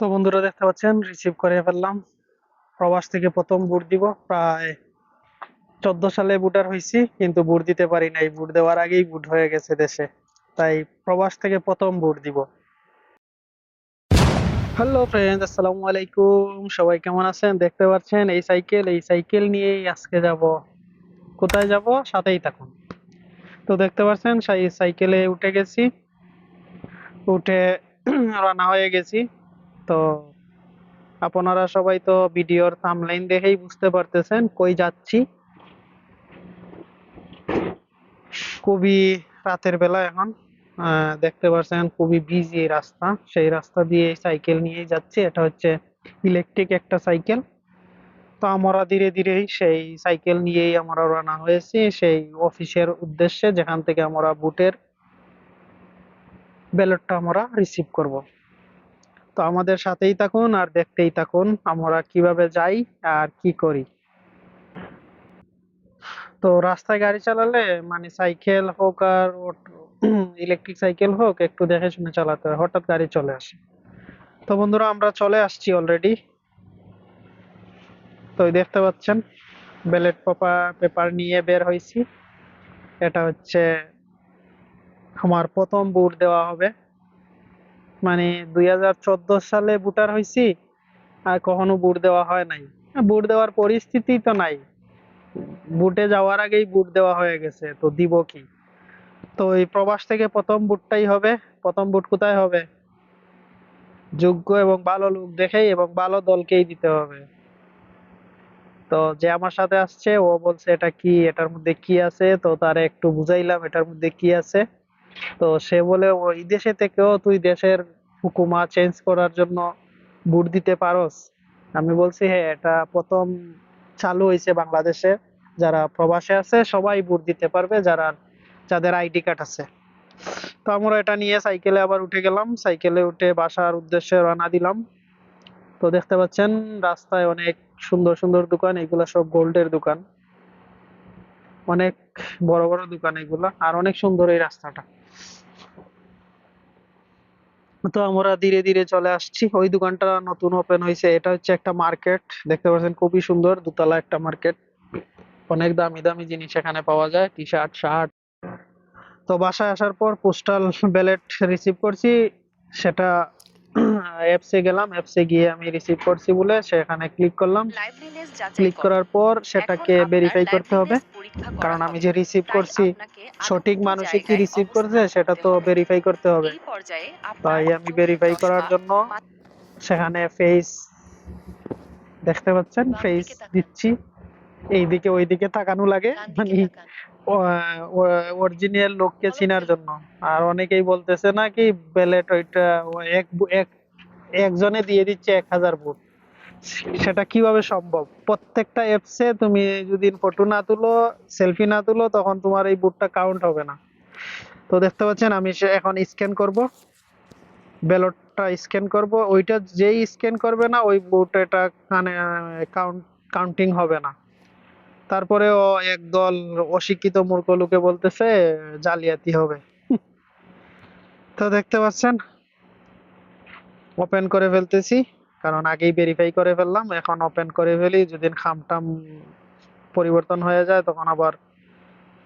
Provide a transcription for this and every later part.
তো বন্ধুরা দেখতে পাচ্ছেন রিসিভ করে ফেললাম। প্রবাস থেকে প্রথম বুট দিব। প্রায় চোদ্দ সালে বুটার হয়েছি, কিন্তু বুট দিতে পারি নাই। বুট দেওয়ার আগেই বুট হয়ে গেছে দেশে। তাই প্রবাস থেকে প্রথম বুট দিব। হ্যালো ফ্রেন্ড আসসালামু আলাইকুম। সবাই কেমন আছেন? দেখতে পাচ্ছেন, এই সাইকেল এই সাইকেল নিয়েই আজকে যাব। কোথায় যাব? সাথেই থাকুন। তো দেখতে পাচ্ছেন, সেই সাইকেলে উঠে গেছি। উঠে রানা হয়ে গেছি। তো আপনারা সবাই তো ভিডিওর থামলাইন দেখেই বুঝতে পারতেছেন কই যাচ্ছি। খুবই রাতের বেলা এখন দেখতে পাচ্ছেন খুবই বিজি রাস্তা। সেই রাস্তা দিয়ে সাইকেল নিয়ে যাচ্ছি, এটা হচ্ছে ইলেকট্রিক একটা সাইকেল তো আমরা ধীরে ধীরেই সেই সাইকেল নিয়েই আমরা রানা হয়েছি, সেই অফিসের উদ্দেশ্যে যেখান থেকে আমরা বুটের ব্যালটটা আমরা রিসিভ করব। তো আমাদের সাথেই থাকুন আর দেখতেই থাকুন আমরা কীভাবে যাই আর কি করি। তো রাস্তায় গাড়ি চালালে মানে সাইকেল হোক আর ইলেকট্রিক সাইকেল হোক একটু দেখে শুনে চালাতে হয়, হঠাৎ গাড়ি চলে আসে। তো বন্ধুরা আমরা চলে আসছি অলরেডি তো দেখতে পাচ্ছেন, ব্যালট পেপার পেপার নিয়ে বের হয়েছি। এটা হচ্ছে আমার প্রথম বুট দেওয়া হবে। মানে দুই হাজার চোদ্দ সালে বুটার হয়েছি আর কখনো বুট দেওয়া হয় নাই। বুট দেওয়ার পরিস্থিতি তো নাই। বুটে যাওয়ার আগেই বুট দেওয়া হয়ে গেছে, তো দিব কি? তো এই প্রবাস থেকে প্রথম বুটটাই হবে, প্রথম বুট কোথায় হবে? যোগ্য এবং ভালো লোক দেখেই এবং ভালো দলকেই দিতে হবে। তো যে আমার সাথে আসছে, ও বলছে, এটা কি? এটার মধ্যে কি আছে? তো তারে একটু বুঝাইলাম, এটার মধ্যে কি আছে? তো সে বলে ওই দেশে থেকেও তুই দেশের হুকুমা চেঞ্জ করার জন্য বুট দিতে পারস? আমি বলছি হ্যাঁ এটা প্রথম চালু হয়েছে বাংলাদেশে। যারা প্রবাসে আছে, সবাই বুট দিতে পারবে, যারা, যাদের আইডি কার্ড আছে। তো আমরা এটা নিয়ে সাইকেলে আবার উঠে গেলাম। সাইকেলে উঠে বাসার উদ্দেশ্যে রওনা দিলাম। তো দেখতে পাচ্ছেন, রাস্তায় অনেক সুন্দর সুন্দর দোকান। এগুলা সব গোল্ডের দোকান। অনেক বড় বড় দোকান এগুলা। আর অনেক সুন্দর এই রাস্তাটা। তো আমরা ধীরে ধীরে চলে আসছি। ওই দোকানটা নতুন ওপেন হয়েছে এটা হচ্ছে একটা মার্কেট দেখতে পাচ্ছেন খুবই সুন্দর দোতলা একটা মার্কেট অনেক দামি দামি জিনিস এখানে পাওয়া যায়। টি শার্ট শার্ট তো বাসায় আসার পর পোস্টাল ব্যালেট রিসিভ করছি। সেটা অ্যাপসে গেলাম অ্যাপসে গিয়ে আমি রিসিভ করছি বলে সেখানে ক্লিক করলাম। ক্লিক করার পর সেটাকে ভেরিফাই করতে হবে কারণ আমি যে রিসিভ করছি সঠিক আরেকটি মানুষে কি রিসিভ করছে সেটা তো। ভেরিফাই করতে হবে। তাই আমি ভেরিফাই করার জন্য সেখানে ফেস দেখতে পাচ্ছেন ফেস দিচ্ছি। এইদিকে ওইদিকে তাকানো লাগে মানে। অরিজিনাল লোককে চিনার জন্য। আর অনেকেই বলতেছে না কি ব্যালেট ওইটা এক এক একজনে দিয়ে দিচ্ছে এক হাজার ভোট। সেটা কীভাবে সম্ভব? প্রত্যেকটা অ্যাপসে তুমি যদি ফটো না তুলো সেলফি না তুলো, তখন তোমার এই বুটটা কাউন্ট হবে না। তো দেখতে পাচ্ছেন, আমি এখন স্ক্যান করব। ব্যালটটা স্ক্যান করব। ওইটা যেই স্ক্যান করবে না, ওই বুট এটা মানে কাউন্ট কাউন্টিং হবে না। তারপরে ও একদল অশিক্ষিত মূর্খ লোকে বলতেছে, জালিয়াতি হবে। তো দেখতে পাচ্ছেন ওপেন করে ফেলতেছি। কারণ আগেই ভেরিফাই করে ফেললাম, এখন ওপেন করে ফেলি যদি খামটাম পরিবর্তন হয়ে যায়, তখন আবার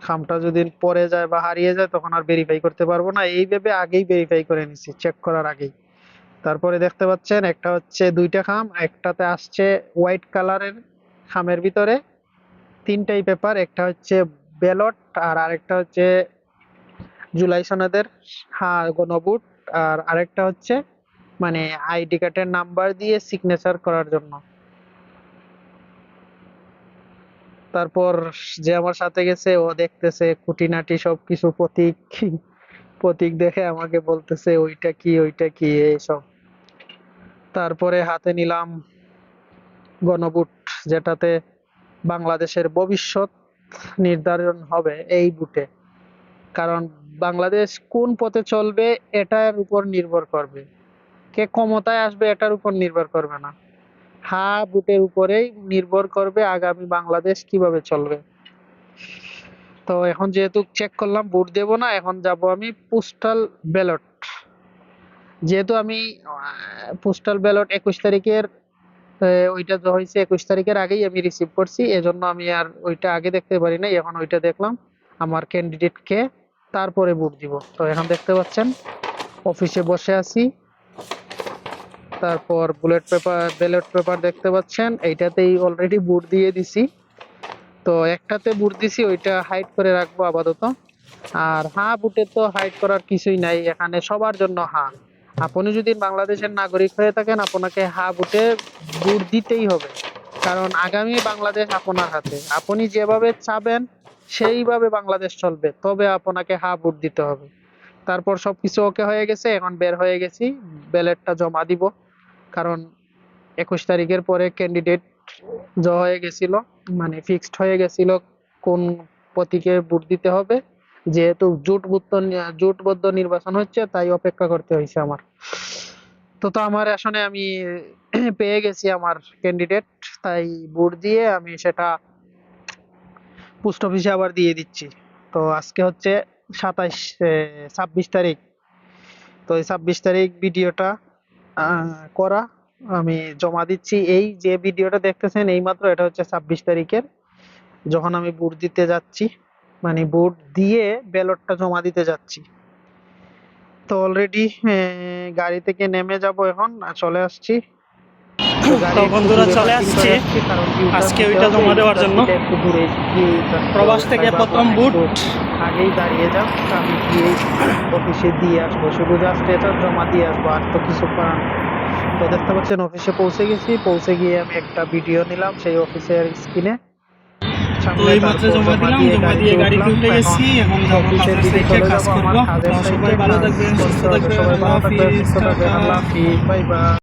খামটা যদি পড়ে যায় বা হারিয়ে যায়, তখন আর ভেরিফাই করতে পারব না। এই ভেবে আগেই ভেরিফাই করে নিছি চেক করার আগেই। তারপরে দেখতে পাচ্ছেন, একটা হচ্ছে দুইটা খাম, একটাতে আসছে হোয়াইট কালারের খামের ভিতরে তিনটাই পেপার একটা হচ্ছে ব্যালট আর আরেকটা হচ্ছে জুলাই সনদের হ্যাঁ গণভোট, আর আরেকটা হচ্ছে মানে আইডি কার্ডের নাম্বার দিয়ে সিগনেচার করার জন্য। তারপর যে আমার সাথে গেছে, ও দেখতেছে খুঁটিনাটি সবকিছু প্রতীক প্রতীক দেখে আমাকে বলতেছে, ওইটা কি ওইটা কি এইসব তারপরে হাতে নিলাম গণভোট, যেটাতে বাংলাদেশের ভবিষ্যৎ নির্ধারণ হবে এই বুটে কারণ বাংলাদেশ কোন পথে চলবে, এটার উপর নির্ভর করবে। কে ক্ষমতায় আসবে এটার উপর নির্ভর করবে না। হা বুটের উপরেই নির্ভর করবে আগামী বাংলাদেশ কীভাবে চলবে। তো এখন যেহেতু চেক করলাম, বুট দেব না, এখন যাব আমি পোস্টাল ব্যালট যেহেতু আমি পোস্টাল ব্যালট একুশ তারিখের ওইটা হয়েছে একুশ তারিখের আগেই আমি রিসিভ করছি, এজন্য আমি আর ওইটা আগে দেখতে পারি নাই, এখন ওইটা দেখলাম আমার ক্যান্ডিডেট কে, তারপরে ভোট দিব। তো এখন দেখতে পাচ্ছেন অফিসে বসে আছি। তারপর বুলেট পেপার ব্যালট পেপার দেখতে পাচ্ছেন, এইটাতেই অলরেডি বুট দিয়ে দিছি। তো একটাতে বুট দিছি, ওইটা হাইড করে রাখব আপাতত। আর হা বুটে তো হাইড করার কিছুই নাই, এখানে সবার জন্য হা আপনি যদি বাংলাদেশের নাগরিক হয়ে থাকেন, আপনাকে হা বুটে বুট দিতেই হবে। কারণ আগামী বাংলাদেশ আপনার হাতে। আপনি যেভাবে চাবেন, সেইভাবে বাংলাদেশ চলবে। তবে আপনাকে হা বুট দিতে হবে। তারপর সবকিছু ওকে হয়ে গেছে, এখন বের হয়ে গেছি ব্যালেটটা জমা দিব। কারণ একুশ তারিখের পরে ক্যান্ডিডেট জ হয়ে গেছিল মানে ফিক্সড হয়ে গেছিল কোন প্রতীকে ভোট দিতে হবে। যেহেতু জোটবদ্ধ জোটবদ্ধ নির্বাচন হচ্ছে, তাই অপেক্ষা করতে হয়েছে আমার। তো তো আমার আসনে আমি পেয়ে গেছি আমার ক্যান্ডিডেট তাই ভোট দিয়ে আমি সেটা পোস্ট অফিসে আবার দিয়ে দিচ্ছি। তো আজকে হচ্ছে সাতাইশ ছাব্বিশ তারিখ। তো এই ছাব্বিশ তারিখ ভিডিওটা করা। আমি জমা দিচ্ছি। এই যে ভিডিওটা দেখতেছেন এই মাত্র এটা হচ্ছে ছাব্বিশ তারিখের। যখন আমি বুট দিতে যাচ্ছি মানে বুট দিয়ে ব্যালটটা জমা দিতে যাচ্ছি। তো অলরেডি গাড়ি থেকে নেমে যাব এখন, চলে আসছি। তো বন্ধুরা চলে আসছি। আজকে ওইটা জমা দেওয়ার জন্য। প্রবাস থেকে প্রথম বুট আগেই দাঁড়িয়ে যাও আমি গিয়ে অফিসে দিয়ে আসব। শুধু জাস্ট এটা জমা দিয়ে আসব আর তো কিছু করার তো দেখতে পাচ্ছেন অফিসে পৌঁছে গেছি। পৌঁছে গিয়ে আমি একটা ভিডিও নিলাম সেই অফিসের স্ক্রিনে তো জমা দিলাম জমা দিয়ে গাড়িতে উঠে গেছি এখন যাব কাজ করব। সবাই ভালো থাকবেন সুস্থ থাকবেন। আল্লাহ হাফিজ। Bye bye.